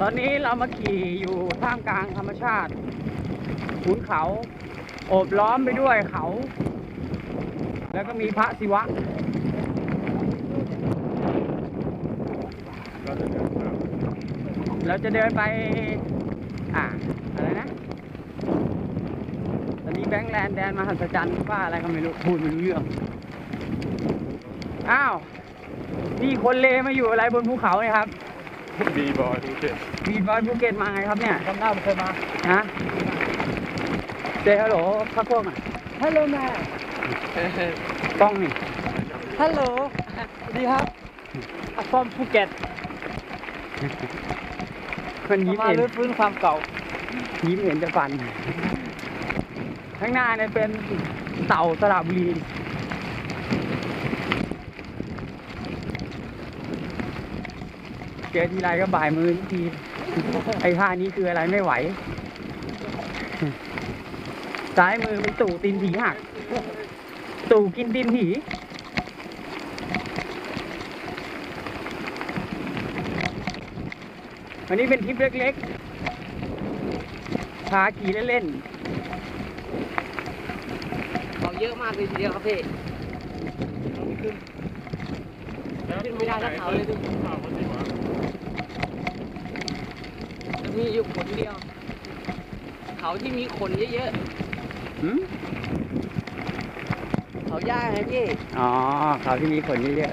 ตอนนี้เรามาขี่อยู่ท่ามกลางธรรมชาติขุนเขาโอบล้อมไปด้วยเขา แล้วก็มีพระศิวะ เราจะเดินไป อ่าอะไรนะ ตอนนี้แบงค์แลนด์แดนมหัศจรรย์ว่าอะไรก็ไม่รู้พูดไม่รู้เรื่อง อ้าว นี่คนเลมาอยู่อะไรบนภูเขาเนี่ยครับ บีบอยดูเจ็ดมีบอยภูเก็ตมาไงครับเนี่ยข้างหน้ามันเคยมาฮะเจฮัลโหลพักพวกหน่อยฮัลโหลแม่กล้องนี่ฮัลโหลสวัสดีครับอัฟอมภูเก็ตมันยิ้มมาเห็นลื้อฟื้นความเก่า ยิ้มเห็นจะฟัน ข้างหน้าเนี่ยเป็นเต่าสระบุรี จอทีไรก็บ่ายมือทีไอ้ท่านี้คืออะไรไม่ไหว ซ้ายมือเป็นตู่ตีนผีหัก ตู่กินตีนผีวันนี้เป็นทริปเล็กๆพาขี่เล่นเขาเยอะมากเลยทีเดียวครับพี่ขึ้นไม่ได้ทั้งเขาเลยพี่ มีอยู่ขนเดียว เขาที่มีขนเยอะๆหืมๆ เขาย่าไงพี่ อ๋อเขาที่มีขนเยอะ